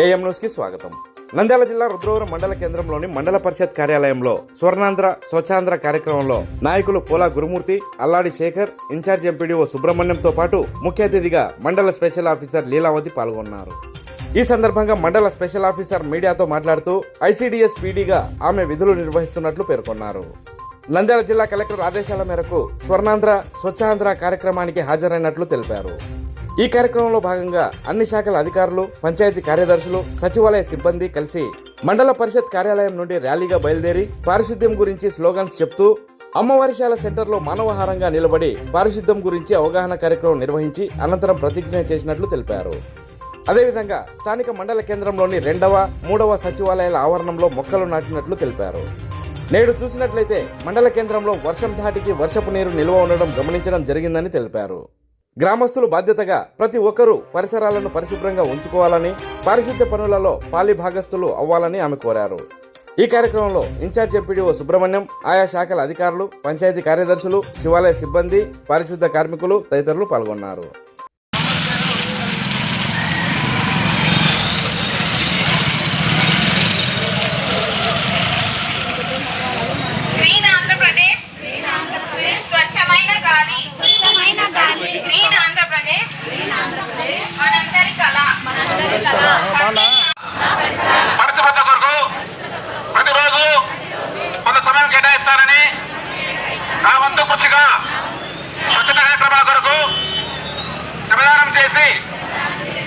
AM న్యూస్కి స్వాగతం. నంద్యాల జిల్లా రుద్రవరం మండల కేంద్రంలోని మండల పరిషత్ కార్యాలయంలో స్వర్ణాంధ్ర స్వచ్ఛాంధ్ర కార్యక్రమంలో నాయకులు Pola Gurumurthy Alladi Shekar in charge MPDO సుబ్రహ్మణ్యంతో పాటు ముఖ్య అతిథిగా మండల స్పెషల్ ఆఫీసర్ లీలావతి పాల్గొన్నారు. ఈ సందర్భంగా మండల స్పెషల్ ఆఫీసర్ మీడియాతో మాట్లాడుతూ ఐసీడీఎస్ పీడీగా ఆమె విధులు నిర్వహిస్తున్నట్లు పేర్కొన్నారు. నంద్యాల జిల్లా కలెక్టర్ ఆదేశాల మేరకు స్వర్ణాంధ్ర స్వచ్ఛాంధ్ర కార్యక్రమానికి హాజరైనట్లు తెలిపారు. ఈ కార్యక్రమంలో భాగంగా అన్ని శాఖల అధికారులు పంచాయతీ కార్యదర్శులు సచివాలయ సిబ్బంది కలిసి మండల పరిషత్ కార్యాలయం నుండి ర్యాలీగా బయలుదేరి పారిశుద్ధ్యం గురించి స్లోగన్స్ చెప్తూ అమ్మవారిశాల సెంటర్లో మానవహారంగా నిలబడి పారిశుద్ధ్యం గురించి అవగాహన కార్యక్రమం నిర్వహించి అనంతరం ప్రతిజ్ఞ చేసినట్లు తెలిపారు. అదేవిధంగా స్థానిక మండల కేంద్రంలోని రెండవ మూడవ సచివాలయాల ఆవరణంలో మొక్కలు నాటినట్లు తెలిపారు. నేడు చూసినట్లయితే మండల కేంద్రంలో వర్షం ధాటికి వర్షపు నీరు నిల్వ ఉండడం గమనించడం జరిగిందని తెలిపారు. గ్రామస్తులు బాధ్యతగా ప్రతి ఒక్కరూ పరిసరాలను పరిశుభ్రంగా ఉంచుకోవాలని పారిశుద్ధ్య పనులలో పాలి భాగస్తులు అవ్వాలని ఆమె కోరారు. ఈ కార్యక్రమంలో ఇన్ఛార్జ్ ఎంపీడీఓ సుబ్రహ్మణ్యం ఆయా శాఖల అధికారులు పంచాయతీ కార్యదర్శులు శివాలయ సిబ్బంది పారిశుద్ధ కార్మికులు తదితరులు పాల్గొన్నారు.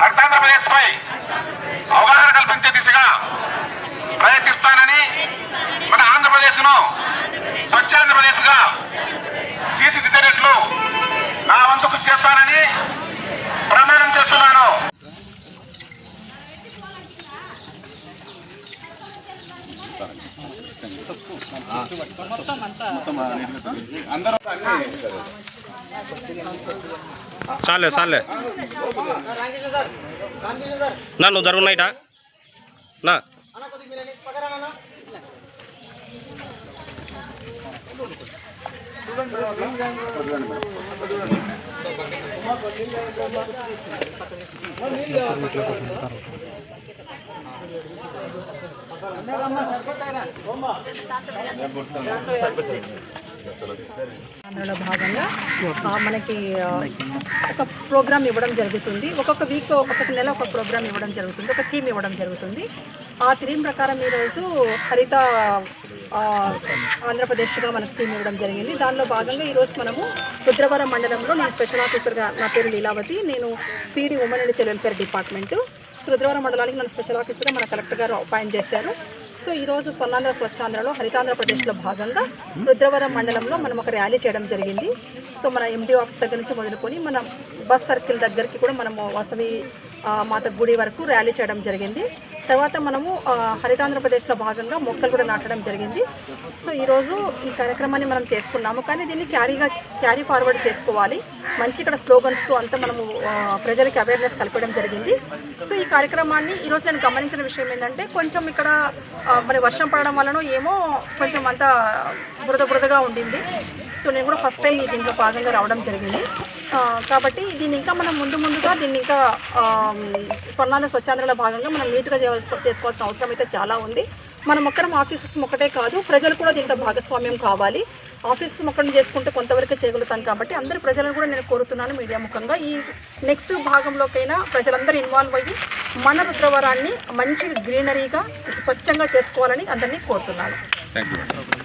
హరితాంధ్రప్రదేశ్ పై అవగాహన కల్పించే దిశగా ప్రయత్నిస్తానని మన ఆంధ్రప్రదేశ్ను స్వచ్ఛాంధ్రప్రదేశ్గా తీర్చిదిద్దేటట్లు నా వంతు కృషి చేస్తానని చాలే చాలే నా నువ్వు జరుగున్నాయిటా నా. అందులో భాగంగా మనకి ఒక ప్రోగ్రామ్ ఇవ్వడం జరుగుతుంది. ఒక్కొక్క వీక్ ఒక్కొక్క నెల ఒక ప్రోగ్రామ్ ఇవ్వడం జరుగుతుంది. ఒక థీమ్ ఇవ్వడం జరుగుతుంది. ఆ థీమ్ ప్రకారం ఈరోజు హరిత ఆంధ్రప్రదేశ్గా మనకు థీమ్ ఇవ్వడం జరిగింది. దానిలో భాగంగా ఈరోజు మనము రుద్రవరం మండలంలో నేను స్పెషల్ ఆఫీసర్గా నా పేరు లీలావతి. నేను PD women and child welfare department. So Rudravaram మండలానికి నన్ను స్పెషల్ ఆఫీసర్గా మన కలెక్టర్ గారు అపాయింట్ చేశారు. సో ఈరోజు స్వర్ణాంధ్ర స్వచ్ఛాంధ్రలో హరితాంధ్రప్రదేశ్లో భాగంగా రుద్రవరం మండలంలో మనం ఒక ర్యాలీ చేయడం జరిగింది. సో మన ఎండి ఆఫీస్ దగ్గర నుంచి మొదలుకొని మన బస్ సర్కిల్ దగ్గరికి కూడా మనము వసవి మాత గుడి వరకు ర్యాలీ చేయడం జరిగింది. తర్వాత మనము హరితాంధ్రప్రదేశ్లో భాగంగా మొక్కలు కూడా నాటడం జరిగింది. సో ఈరోజు ఈ కార్యక్రమాన్ని మనం చేసుకున్నాము. కానీ దీన్ని క్యారీగా క్యారీ ఫార్వర్డ్ చేసుకోవాలి. మంచి ఇక్కడ స్లోగన్స్తో అంతా మనము ప్రజలకి అవేర్నెస్ కల్పడం జరిగింది. సో ఈ కార్యక్రమాన్ని ఈరోజు నేను గమనించిన విషయం ఏంటంటే కొంచెం ఇక్కడ మరి వర్షం పడడం వలన ఏమో కొంచెం అంతా బురద బురదగా ఉండింది. సో నేను కూడా ఫస్ట్ టైం ఈ దీంట్లో భాగంగా రావడం జరిగింది. కాబట్టి దీన్ని ఇంకా మనం ముందు ముందుగా దీన్ని ఇంకా ఆ, స్వచ్ఛాంధ్రలో భాగంగా మనం నీట్గా చేయవలసి- చేసుకోవాల్సిన అవసరం అయితే చాలా ఉంది. మనం ఒక్కరం ఆఫీసెస్ ఒక్కటే కాదు ప్రజలు కూడా దీంట్లో భాగస్వామ్యం కావాలి. ఆఫీస్ మొక్కడం చేసుకుంటే కొంతవరకే చేయగలుగుతాం కాబట్టి అందరు ప్రజలను కూడా నేను కోరుతున్నాను మీడియా ముఖంగా. ఈ నెక్స్ట్ భాగంలోకైనా ప్రజలందరూ ఇన్వాల్వ్ అయ్యి మన రుద్రవరాన్ని మంచి గ్రీనరీగా స్వచ్ఛంగా చేసుకోవాలని అందరినీ కోరుతున్నాను. Thank you